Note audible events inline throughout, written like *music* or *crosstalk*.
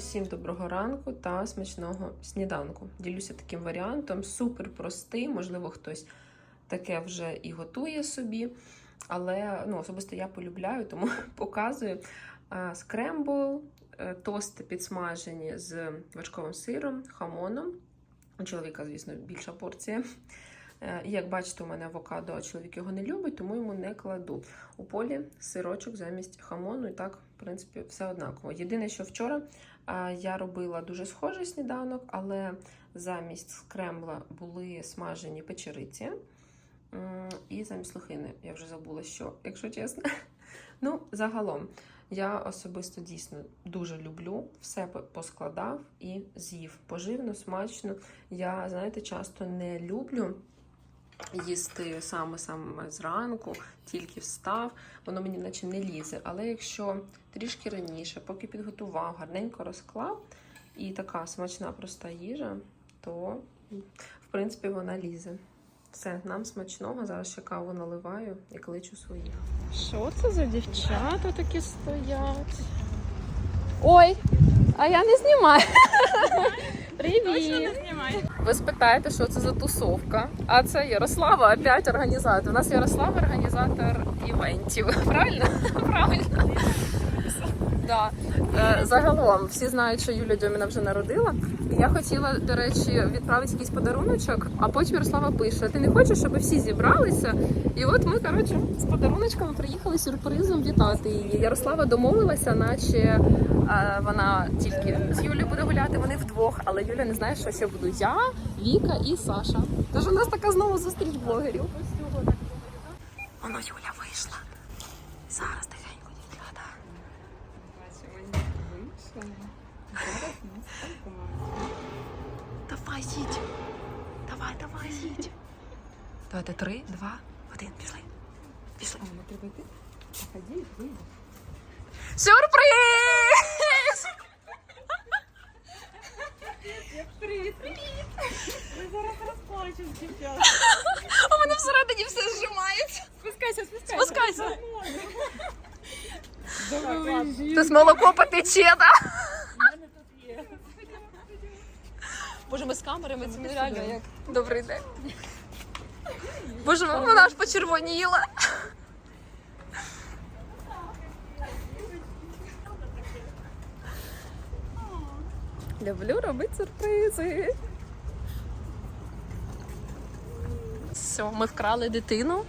Усім доброго ранку та смачного сніданку. Ділюся таким варіантом, супер простий, можливо, хтось таке вже і готує собі. Але ну, особисто я полюбляю, тому *laughs* показую скрембл, е, тости підсмажені з вершковим сиром, хамоном. У чоловіка, звісно, більша порція. Е, як бачите, у мене авокадо, а чоловік його не любить, тому йому не кладу. У полі сирочок замість хамону, і так, в принципі, все однаково. Єдине, що вчора я робила дуже схожий сніданок, але замість скрембла були смажені печериці. І замість лохини, я вже забула, що, якщо чесно. *laughs* Ну, загалом, я особисто дійсно дуже люблю, все поскладав і з'їв. Поживно, смачно. Я, знаєте, часто не люблю їсти саме саме зранку, тільки встав, воно мені наче не лізе. Але якщо трішки раніше, поки підготував, гарненько розклав, і така смачна проста їжа, то в принципі вона лізе. Все, нам смачного. Зараз ще каву наливаю і кличу своїх. Що це за дівчата такі стоять? Ой, а я не знімаю. Привіт! Ви спитаєте, що це за тусовка? А це Ярослава опять організатор. У нас Ярослава організатор івентів. Правильно? *laughs* Правильно. Да. Е, загалом всі знають, що Юля Дьоміна вже народила. Я хотіла, до речі, відправити якийсь подаруночок, а потім Ярослава пише: ти не хочеш, щоб всі зібралися? І от ми, коротше, з подаруночками приїхали сюрпризом вітати її. Ярослава домовилася, наче е, вона тільки з Юлею буде гуляти, вони вдвох, але Юля не знає, що ще буду я, Віка і Саша. Тож у нас така знову зустріч блогерів. Воно Юля вийшла. Зараз тихенько, дівчата. Давай, їдь. Давай, давай, їдь. Давайте три, два, один, пішли. Пішли. Сюрприз! Привіт, привіт! Ми зараз розплачемо, дівчата. У мене всередині все зжимається. Спускайся, спускайся. Спускайся. Давай, Тут молоко потече, да? У мене тут є. Боже, ми з камерами, це нереально як. Добрий день. Боже, вона аж почервоніла. Люблю робити сюрпризи. Все, ми вкрали дитину.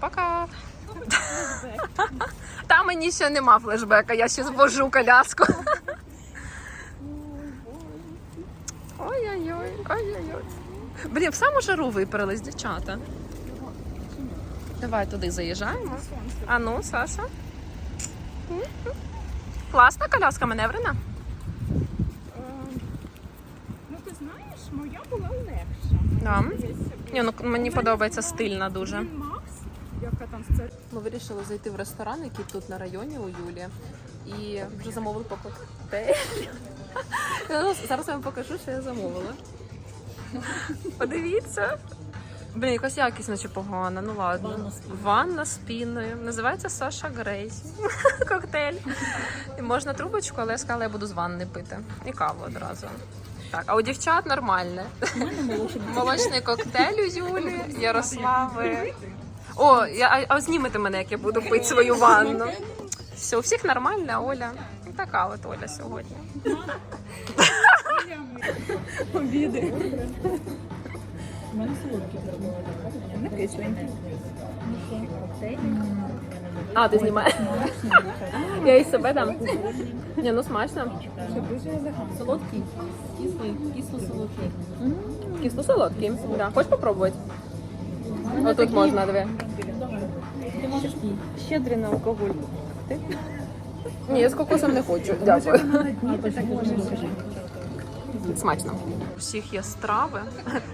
Пока. Та мені ще нема флешбека, я ще звожу коляску. Ой-ой-ой. Блін, в саму жару випарились, дівчата. Давай туди заїжджаємо. А ну, Саша. Класна коляска маневрена. Ну ти знаєш, моя була легша. Да. Ні, ну мені подобається стильна дуже. Макс, яка там це Ми вирішили зайти в ресторан, який тут на районі у Юлі. І вже замовили по коктейлю. *laughs* Ну, Зараз я вам покажу, що я замовила. Подивіться. Блін, якась якість наче погана, ну ладно. Ванна з піною. Називається Саша Грейс. *laughs* Коктейль. І можна трубочку, але я сказала, я буду з ванни пити. І каву одразу. Так, а у дівчат нормальне. Молочний коктейль у Юлі, Ярослави. О, я, а, а знімете мене, як я буду пити свою ванну. Все, у всіх нормально, а Оля. Така от Оля сьогодні. *laughs* обіди. У мене солодкі Не кисленькі. А, ти знімаєш? Я і себе дам. Ні, ну смачно. Солодкий, кислий, кисло-солодкий. Кисло солодкий. Да. Хочеш попробувати? Отут можна дві. Ти можеш Щедрий на алкоголь. Ти? Ні, я з кокосом не хочу. Дякую. Смачно. У всіх є страви.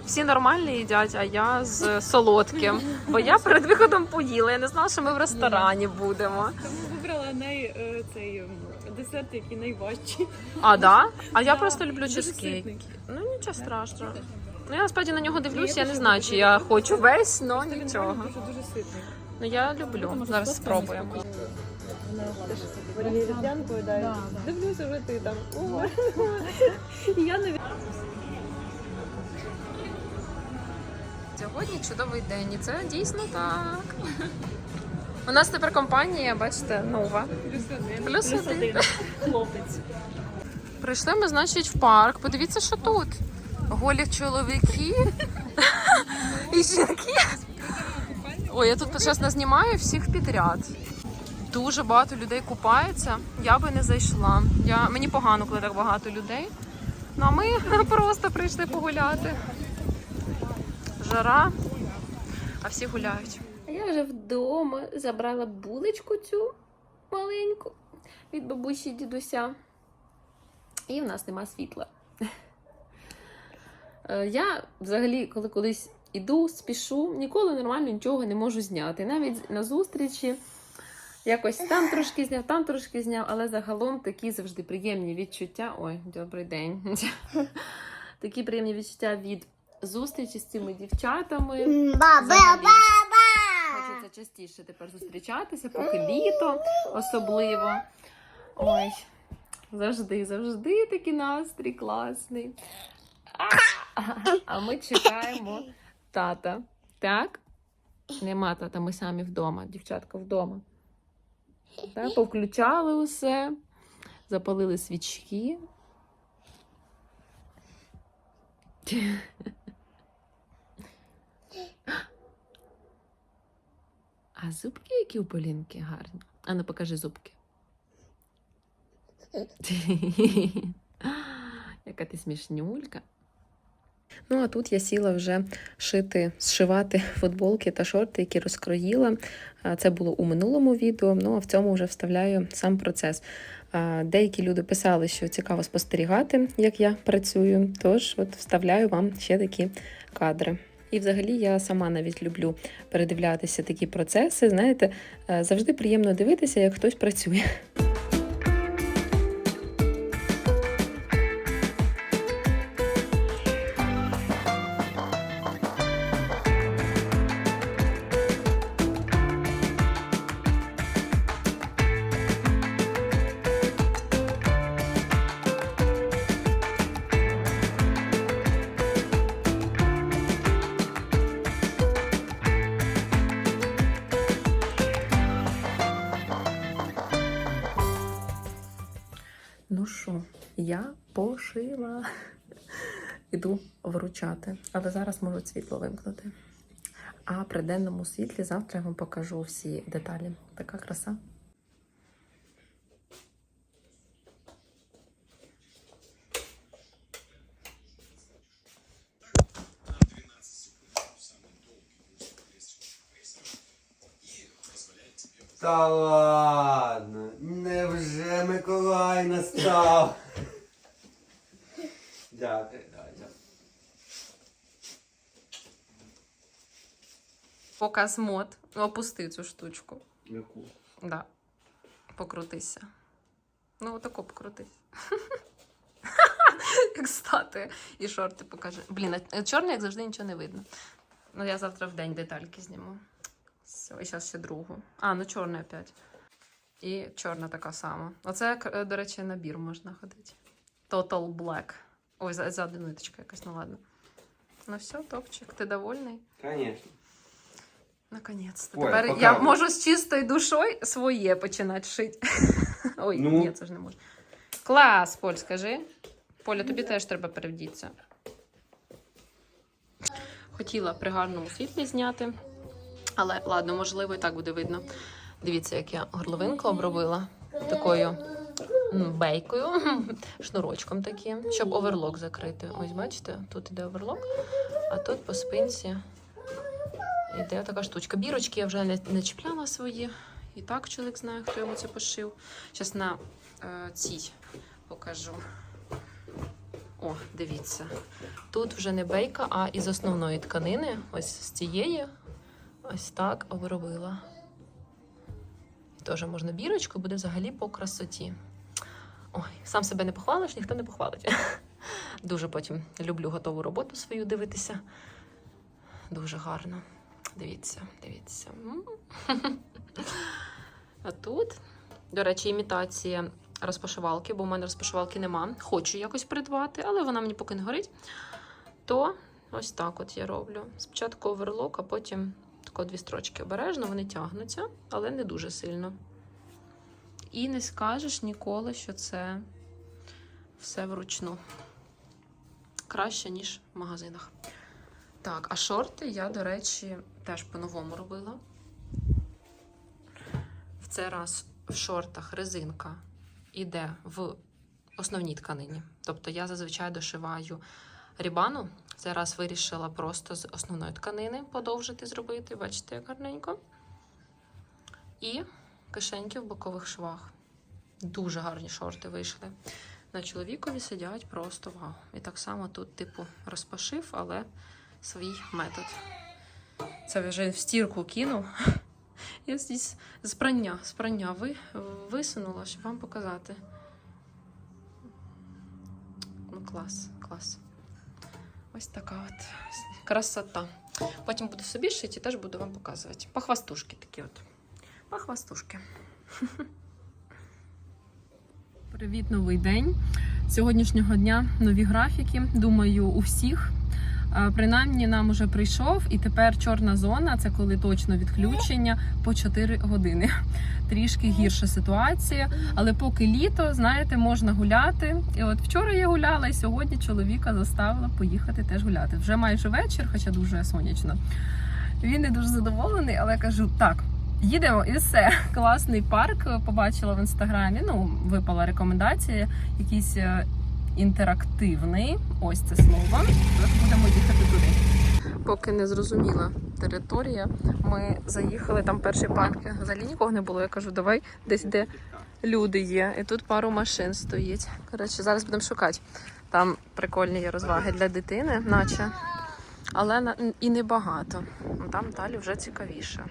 Всі нормальні їдять, а я з солодким. Бо я перед виходом поїла. Я не знала, що ми в ресторані будемо. Тому Вибрала най, е, цей ем, десерт, який найважчий. А, да? А я просто люблю Дуже чизкейк. Ну нічого страшного. Ну я насправді на нього дивлюсь, я не знаю, чи я хочу весь, але нічого. Дуже дуже ситний. Ну я люблю. Зараз спробуємо. Дивлюся, вже ти там. *laughs* Я не Сьогодні чудовий день, і це дійсно так. У нас тепер компанія, бачите, нова. плюс один. Плюс один. Хлопець. Прийшли ми, значить, в парк. Подивіться, що тут. Голі чоловіки і жінки. Ой, я тут чесно знімаю всіх підряд. Дуже багато людей купається. Я би не зайшла. Я... Мені погано, коли так багато людей. Ну а ми *laughs* просто прийшли погуляти. Жара, а всі гуляють. Я вже вдома забрала булочку цю маленьку від бабусі дідуся. І в нас нема світла. *laughs* Е, Я взагалі, коли колись іду, спішу, ніколи нормально нічого не можу зняти. Навіть на зустрічі якось там трошки зняв, там трошки зняв, але загалом такі завжди приємні відчуття. Ой, добрий день. *laughs* Такі приємні відчуття від зустрічі з цими дівчатами. Взагалі. Хочеться частіше тепер зустрічатися, поки літо особливо. Ой, завжди, завжди такий настрій класний. А ми чекаємо тата. Так? Нема тата, ми самі вдома, дівчатка вдома. Так, повключали усе, запалили свічки. А зубки які у Полінки гарні. А ну покажи зубки. *laughs* Яка ти смішнюлька. Ну, а тут я сіла вже шити, зшивати *laughs* футболки та шорти, які розкроїла. Це було у минулому відео, ну а в цьому вже вставляю сам процес. Деякі люди писали, що цікаво спостерігати, як я працюю. Тож от вставляю вам ще такі кадри. І взагалі я сама навіть люблю передивлятися такі процеси. Знаєте, е, завжди приємно дивитися, як хтось працює. *laughs* я пошила. *laughs* Іду вручати, але зараз можу світло вимкнути. А при денному світлі завтра я вам покажу всі деталі. Така краса. Та ладно, невже Миколай настав? Дякую, дякую. Показ мод. Опусти цю штучку. Яку? Да. Покрутися. Ну, отако покрутись. *laughs* Як стати. І шорти покаже. Блін, а чорний, як завжди, нічого не видно. Ну, я завтра в день детальки зніму. Все, і зараз ще другу. А, ну чорний опять. І чорна така сама. Оце, е, до речі, набір можна ходити. Total Black. Ой, за, за ниточка якась, ну ладно. Ну все, топчик. Ти довольний? Конечно. Наконець-то. Ой, Тепер пока. я можу з чистою душою своє починати шити. *laughs* Ой, Ну. ні, це ж не можна. Клас, Поль, скажи. Поля, тобі теж треба перевдітися. Хотіла при гарному світлі зняти, але ладно, можливо, і так буде видно. Дивіться, як я горловинку обробила такою бейкою, *laughs* шнурочком таким, щоб оверлок закрити. Ось бачите, тут іде оверлок, а тут по спинці Іде така штучка. Бірочки я вже не, не чіпляла свої. І так чоловік знає, хто йому це пошив. Зараз на е, цій покажу. О, дивіться. Тут вже не бейка, а із основної тканини. Ось з цієї. Ось так обробила. Теж можна бірочку, буде взагалі по красоті. Ой, сам себе не похвалиш, ніхто не похвалить. *laughs* Дуже потім люблю готову роботу свою дивитися. Дуже гарно. Дивіться, дивіться. *laughs* А тут, до речі, імітація розпашивалки, бо в мене розпашивалки нема. Хочу якось придбати, але вона мені поки не горить. То ось так от я роблю. Спочатку оверлок, а потім тако дві строчки обережно, вони тягнуться, але не дуже сильно. І не скажеш ніколи, що це все вручну. Краще, ніж в магазинах. Так, а шорти я, до речі, теж по-новому робила. В цей раз в шортах резинка йде в основній тканині. Тобто я зазвичай дошиваю рібану. В цей раз вирішила просто з основної тканини подовжити зробити. Бачите, як гарненько. І кишеньки в бокових швах. Дуже гарні шорти вийшли. На чоловікові сидять просто вау. І так само тут, типу, розпашив, але свій метод. Це вже в стірку кинув. *laughs* Я здесь з прання, з прання ви, висунула, щоб вам показати. Ну, клас, клас. Ось така от красота. Потім буду собі шити і теж буду вам показувати. Похвастушки такі от. Похвастушки. Привіт, новий день. Сьогоднішнього дня нові графіки. Думаю, у всіх. А, Принаймні нам уже прийшов, і тепер чорна зона це коли точно відключення по 4 години. *laughs* Трішки гірша ситуація, але поки літо, знаєте, можна гуляти. І от вчора я гуляла, і сьогодні чоловіка заставила поїхати теж гуляти. Вже майже вечір, хоча дуже сонячно. Він не дуже задоволений, але кажу: так, їдемо і все. *laughs* Класний парк побачила в інстаграмі. Ну, випала рекомендація, якийсь е, інтерактивний. Ось це слово. Тож будемо їхати туди. Поки не зрозуміла територія. Ми заїхали там перший парк. Взагалі нікого не було. Я кажу, давай десь де люди є. І тут пару машин стоїть. Коротше, зараз будемо шукати. Там прикольні є розваги для дитини, наче. Але і небагато. Там далі вже цікавіше.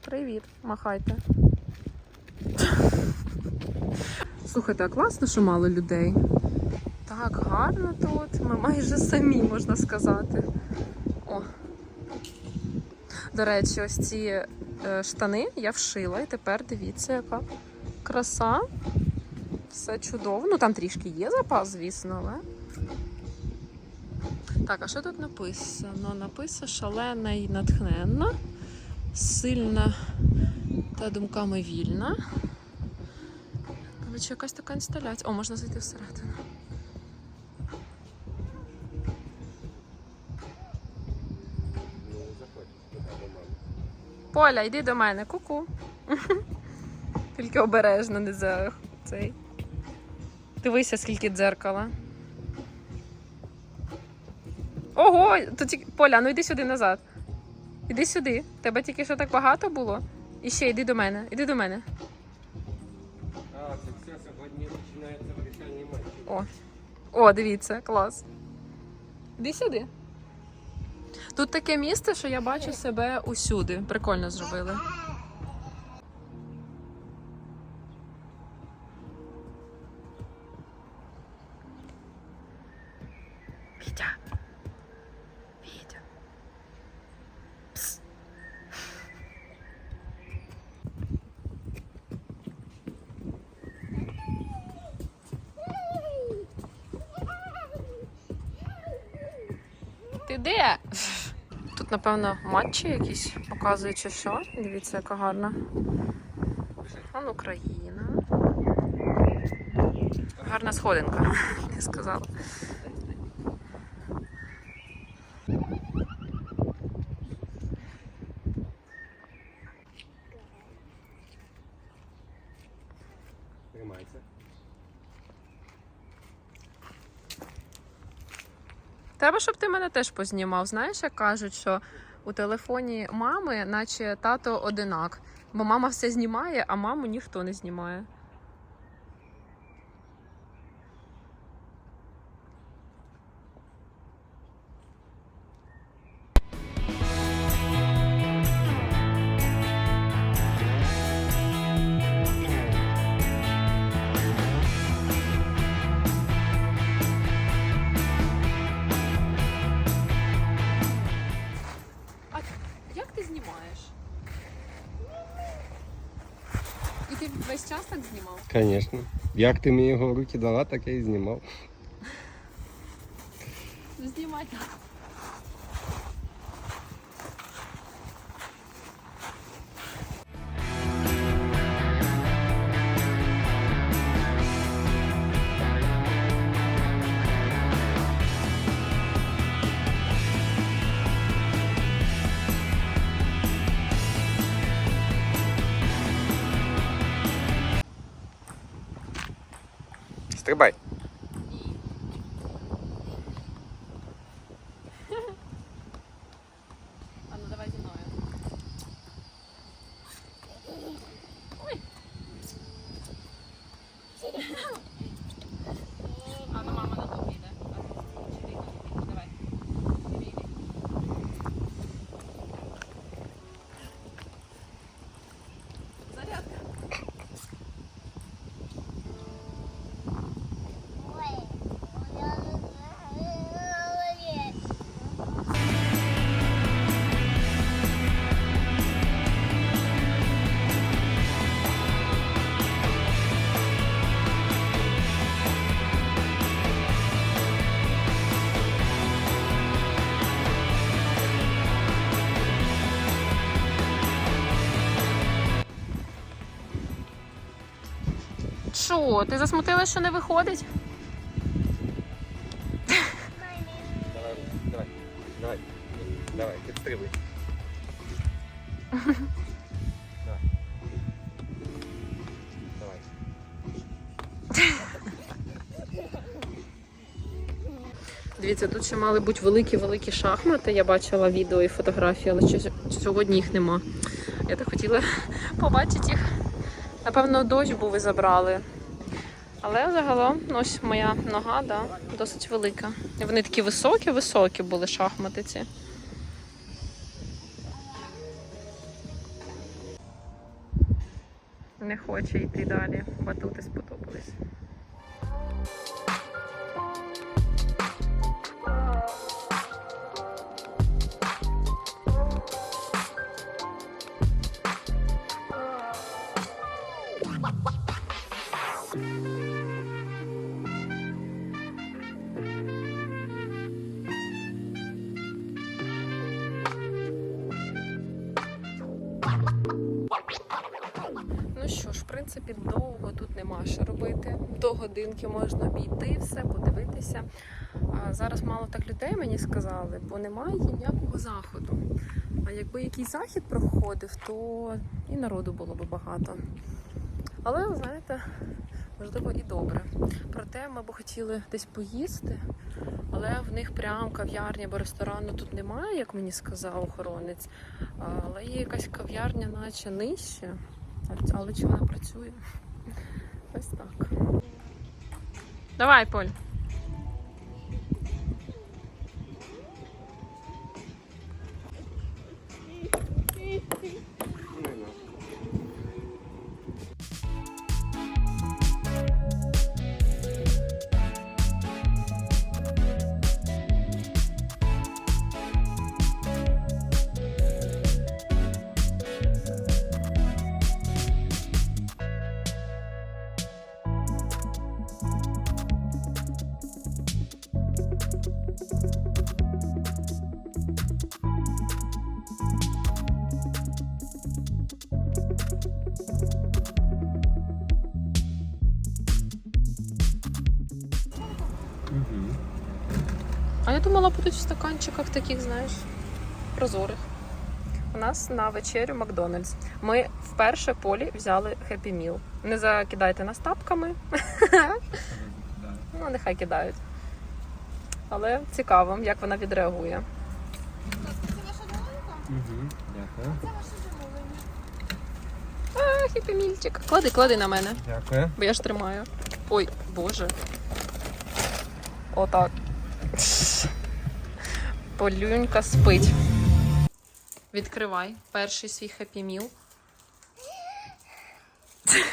Привіт, махайте. Слухайте, а класно, що мало людей. Так гарно тут. Ми майже самі, можна сказати. О. До речі, ось ці е, штани я вшила, і тепер дивіться, яка краса. Все чудово. Ну там трішки є запас, звісно, але. Так, а що тут написано? Написано шалена і натхненна, сильна та думками вільна. Коротше, якась така інсталяція. О, можна зайти всередину. Поля, йди до мене, ку-ку. *laughs* Тільки обережно не за цей. Дивися, скільки дзеркала. Ого! Тут тільки... Поля, ну йди сюди назад. Іди сюди. Тебе тільки що так багато було. І ще йди до мене. Іди до мене. А, це все, сьогодні починається вирішальний матч. О. О, дивіться, клас. Іди сюди. Тут таке місце, що я бачу себе усюди. Прикольно зробили. Вітя. Вітя. Пс. Ти де? Напевно, матчі якісь показують, чи що. Дивіться, яка гарна. Вон Україна. Гарна сходинка, *laughs* я сказала. Щоб ти мене теж познімав. Знаєш, як кажуть, що у телефоні мами, наче тато одинак. Бо мама все знімає, а маму ніхто не знімає. Звісно. Як ти мені його в руки дала, так я і знімав. Знімай Що, ти засмутила, що не виходить? Давай, давай, давай, давай, підстрибуй. Давай. Давай. Дивіться, тут ще мали бути великі-великі шахмати. Я бачила відео і фотографії, але сьогодні їх нема. Я так хотіла *laughs* побачити їх. Напевно, дощ був і забрали. Але загалом, ось моя нога, да, досить велика. І вони такі високі-високі були шахмати ці. Не хоче йти далі. Батути сподобались. Принципі, довго тут нема що робити. До годинки можна обійти все, подивитися. А зараз мало так людей мені сказали, бо немає ніякого заходу. А якби якийсь захід проходив, то і народу було б багато. Але, знаєте, можливо, і добре. Проте ми б хотіли десь поїсти, але в них прям кав'ярні або ресторану тут немає, як мені сказав охоронець. Але є якась кав'ярня, наче нижче. Але- чи вона працює? Ось так. Давай, Поль. Думала, будуть в стаканчиках таких, знаєш, прозорих. У нас на вечерю Макдональдс. Ми вперше полі взяли Happy Meal. Не закидайте нас тапками. *laughs* Ну, нехай кидають. Але цікаво, як вона відреагує. Це ваша Угу. Дякую. А, Happy Mealчик. Клади, клади на мене, Дякую. бо я ж тримаю. Ой, боже. Отак. Полюнька спить. Відкривай перший свій Meal. *laughs*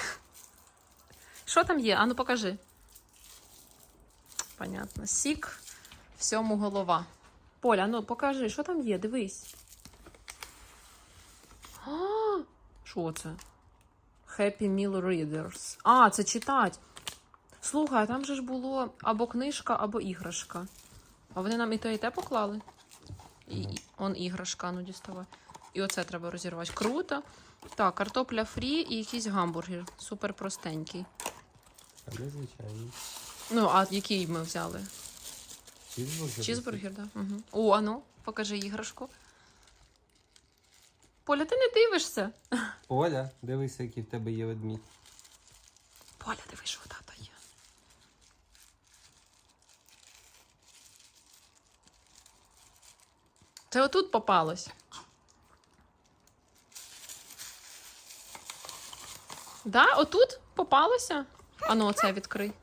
Що там є? Ану покажи. Понятно. Сік, всьому голова. Поля, ну покажи, що там є, дивись. Що це? Happy Meal Readers. А, це читать. Слухай, там же ж було або книжка, або іграшка. А вони нам і те, і те поклали. І, он іграшка, ну діставай. І оце треба розірвати. Круто. Так, картопля фрі і якийсь гамбургер. Супер простенький. А ми звичайні. Ну, а який ми взяли? Чізбургер. Чізбургер, так. Да? Угу. О, а ну, покажи іграшку. Поля, ти не дивишся. Оля, дивися, який в тебе є ведмідь. Поля, дивись, що у тата є. Це отут попалось. Да, отут попалося? А ну, оце відкрий.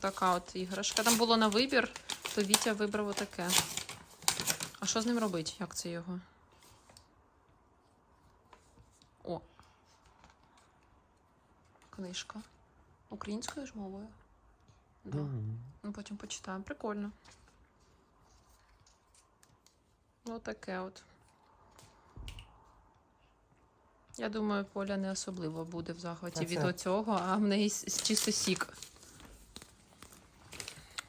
Така от іграшка. Там було на вибір, то Вітя вибрав отаке. А що з ним робити? Як це його? О. Книжка. Українською ж мовою. Да. Ну, потім почитаємо. Прикольно. Ну, таке от. Я думаю, Поля не особливо буде в захваті від оцього, а в неї чисто сік.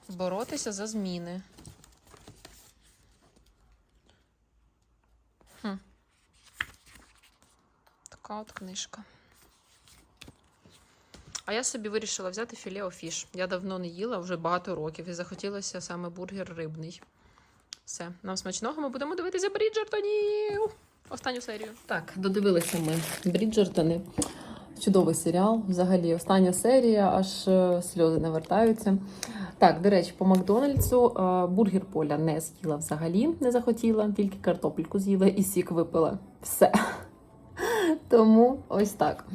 Боротися за зміни. Хм. Така от книжка. А я собі вирішила взяти філе офіш. Я давно не їла, вже багато років, і захотілося саме бургер рибний. Все, нам смачного, ми будемо дивитися Бріджертонів. Останню серію. Так, додивилися ми Бріджертони. Чудовий серіал. Взагалі, остання серія, аж е, сльози навертаються. Так, до речі, по Макдональдсу е, бургер Поля не з'їла взагалі, не захотіла, тільки картопельку з'їла і сік випила. Все. Тому ось так.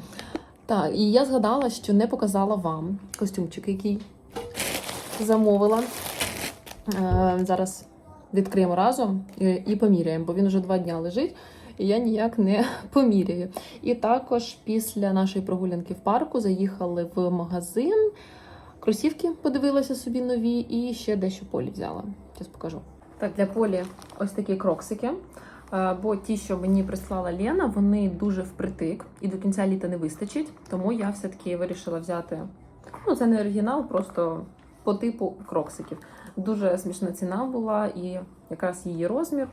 Так, і я згадала, що не показала вам костюмчик, який замовила. Е, зараз відкриємо разом і, поміряємо, бо він вже два дня лежить, і я ніяк не *laughs* поміряю. І також після нашої прогулянки в парку заїхали в магазин. Кросівки подивилася собі нові і ще дещо полі взяла. Зараз покажу. Так, для полі ось такі кроксики. Е, Бо ті, що мені прислала Лена, вони дуже впритик і до кінця літа не вистачить. Тому я все-таки вирішила взяти. Ну, це не оригінал, просто по типу кроксиків. Дуже смішна ціна була, і якраз її розмір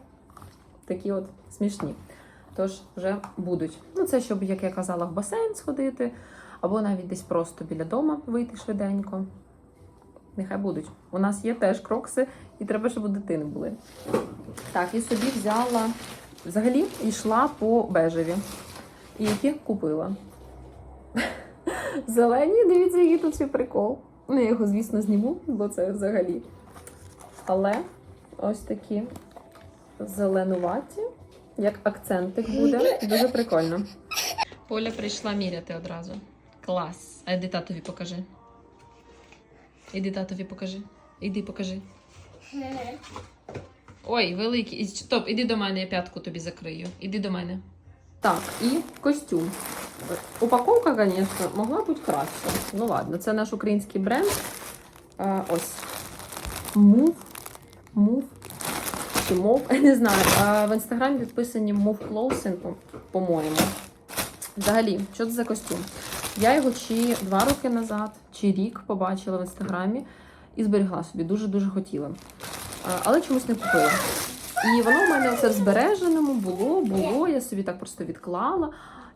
такі от смішні. Тож вже будуть. Ну, це щоб, як я казала, в басейн сходити, або навіть десь просто біля дома вийти швиденько. Нехай будуть. У нас є теж крокси, і треба, щоб у дитини були. Так, і собі взяла. Взагалі йшла по бежеві. І які купила. *laughs* Зелені, дивіться, який тут ще прикол. Ну, я його, звісно, зніму, бо це взагалі. Але ось такі зеленуваті, як акцентик буде. Дуже прикольно. Поля прийшла міряти одразу. Клас. А татові покажи. Іди татові покажи. Іди покажи. Ой, великий. Стоп, іди до мене, я п'ятку тобі закрию. Іди до мене. Так, і костюм. Упаковка, звісно, могла бути краще. Ну ладно, це наш український бренд. А, ось. Move. Move. Чи мов, я *laughs* не знаю. А в інстаграмі підписані Move Clothing, по-моєму. Взагалі, що це за костюм? Я його чи два роки назад, чи рік побачила в інстаграмі і зберігла собі. Дуже-дуже хотіла. Але чомусь не купила. І воно в мене оце в збереженому було, було, я собі так просто відклала.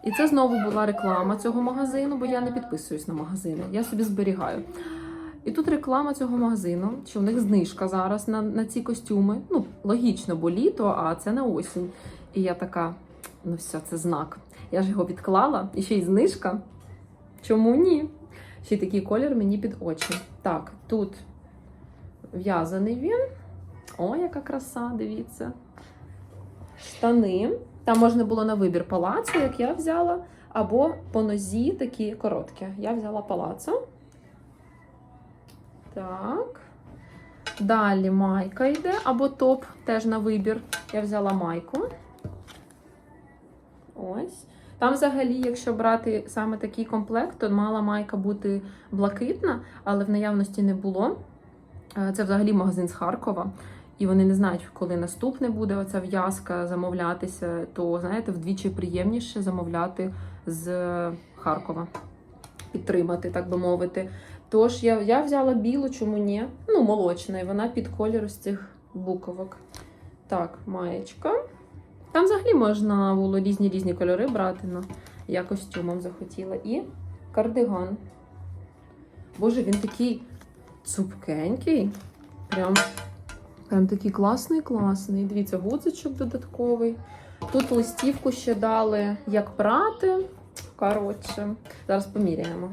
І це знову була реклама цього магазину, бо я не підписуюсь на магазини. Я собі зберігаю. І тут реклама цього магазину, що в них знижка зараз на, на ці костюми. Ну, логічно, бо літо, а це на осінь. І я така, ну все, це знак. Я ж його відклала, і ще й знижка. Чому ні? Ще такий колір мені під очі. Так, тут в'язаний він. О, яка краса, дивіться. Штани. Там можна було на вибір палацо, як я взяла, або по нозі такі короткі. Я взяла палацо. Так. Далі майка йде, або топ теж на вибір. Я взяла майку. Ось. Там, взагалі, якщо брати саме такий комплект, то мала майка бути блакитна, але в наявності не було. Е, Це взагалі магазин з Харкова. і вони не знають, коли наступне буде оця в'язка замовлятися, то знаєте, вдвічі приємніше замовляти з Харкова. Підтримати, так би мовити. Тож я, я взяла білу, чому ні? Ну, молочна, і вона під колір з цих буковок. Так, маєчка. Там взагалі можна було різні різні кольори брати, але я костюмом захотіла. І кардиган. Боже, він такий цупкенький. Прям, прям такий класний, класний. Дивіться, гудзичок додатковий. Тут листівку ще дали, як прати. Коротше, зараз поміряємо.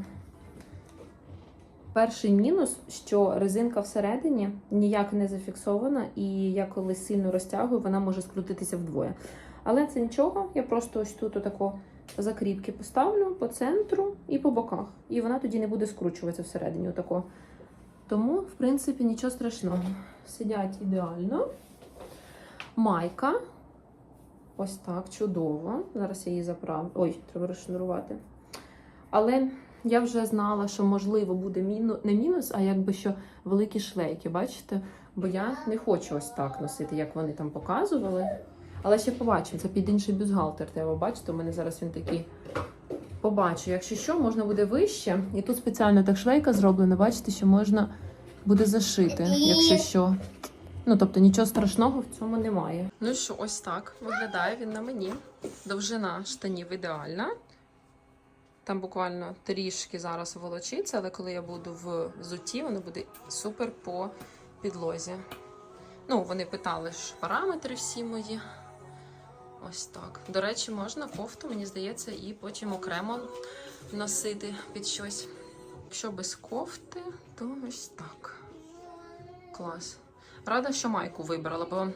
Перший мінус, що резинка всередині ніяк не зафіксована, і я коли сильно розтягую, вона може скрутитися вдвоє. Але це нічого, я просто ось тут отако закріпки поставлю по центру і по боках. І вона тоді не буде скручуватися всередині. Отако. Тому, в принципі, нічого страшного. Сидять ідеально. Майка. Ось так, чудово. Зараз я її заправлю. Ой, треба розшнурувати. Але я вже знала, що можливо буде міну... не мінус, а якби що великі шлейки, бачите? Бо я не хочу ось так носити, як вони там показували. Але ще побачимо, це під інший бюстгальтер треба бачити. У мене зараз він такий. Побачу, якщо що, можна буде вище. І тут спеціально так шлейка зроблена, бачите, що можна буде зашити, якщо що. Ну, тобто нічого страшного в цьому немає. Ну що, ось так виглядає він на мені. Довжина штанів ідеальна. Там буквально трішки зараз волочиться, але коли я буду в зуті, воно буде супер по підлозі. Ну, вони питали ж параметри всі мої. Ось так. До речі, можна кофту, мені здається, і потім окремо носити під щось. Якщо без кофти, то ось так. Клас. Рада, що майку вибрала, бо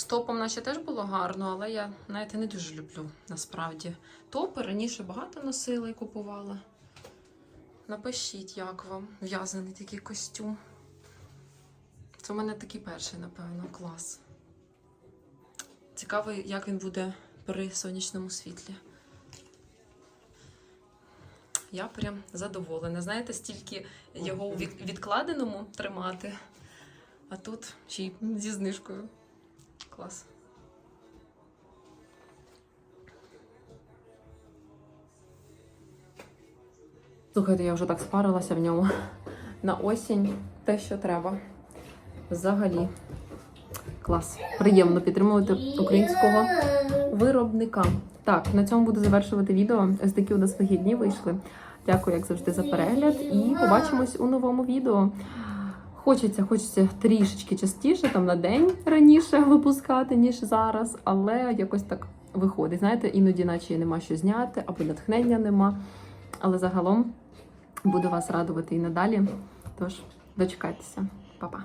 з топом наче теж було гарно, але я знаєте, не дуже люблю насправді. Топи раніше багато носила і купувала. Напишіть, як вам в'язаний такий костюм. Це у мене такий перший, напевно, клас. Цікаво, як він буде при сонячному світлі. Я прям задоволена. Знаєте, стільки його у відкладеному тримати, а тут ще й зі знижкою. Клас. Слухайте, я вже так спарилася в ньому. На осінь те, що треба. Взагалі. Клас. Приємно підтримувати українського виробника. Так, на цьому буду завершувати відео. Ось такі у нас вихідні вийшли. Дякую, як завжди, за перегляд. І побачимось у новому відео. Хочеться, хочеться трішечки частіше, там на день раніше випускати, ніж зараз, але якось так виходить. Знаєте, іноді, наче нема що зняти, або натхнення нема. Але загалом буду вас радувати і надалі. Тож, дочекайтеся, Па-па.